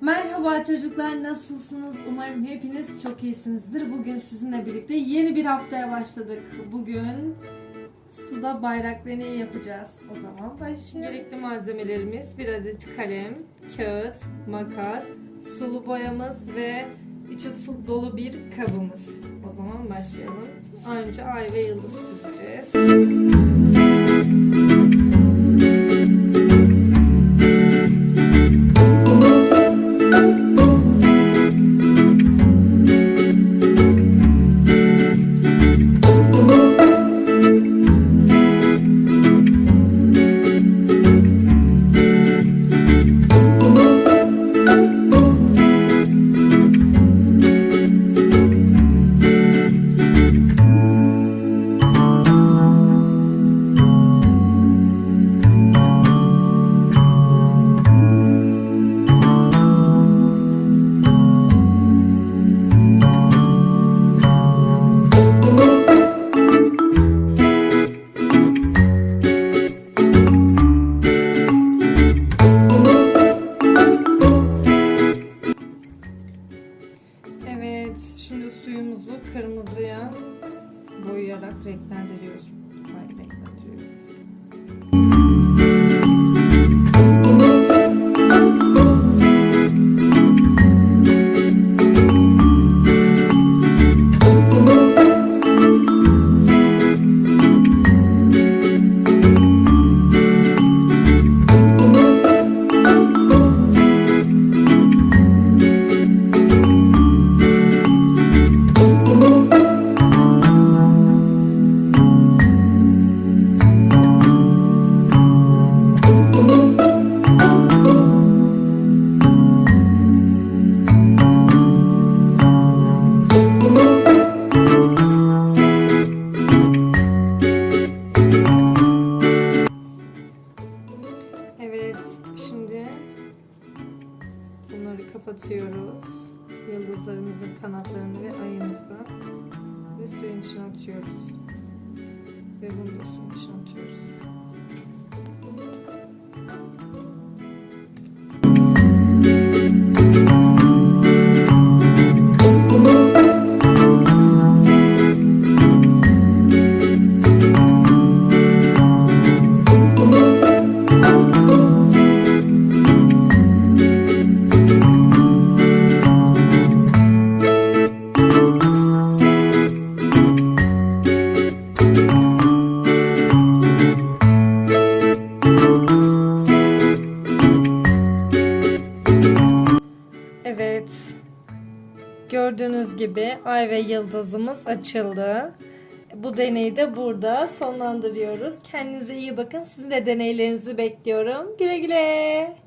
Merhaba çocuklar nasılsınız? Umarım hepiniz çok iyisinizdir. Bugün sizinle birlikte yeni bir haftaya başladık. Bugün suda bayrak deneyi yapacağız. O zaman başlayalım. Gerekli malzemelerimiz bir adet kalem, kağıt, makas, sulu boyamız ve içi su dolu bir kabımız. O zaman başlayalım. Önce ay ve yıldız çizeceğiz. Suyumuzu kırmızıya boyayarak renklendiriyoruz. Hayır, renklendiriyoruz. Bunları kapatıyoruz. Yıldızlarımızın kanatlarını ve ayımızı ve suyun içine atıyoruz. Ve bunu da suyun içine atıyoruz. Gördüğünüz gibi ay ve yıldızımız açıldı. Bu deneyi de burada sonlandırıyoruz. Kendinize iyi bakın. Sizin de deneylerinizi bekliyorum. Güle güle.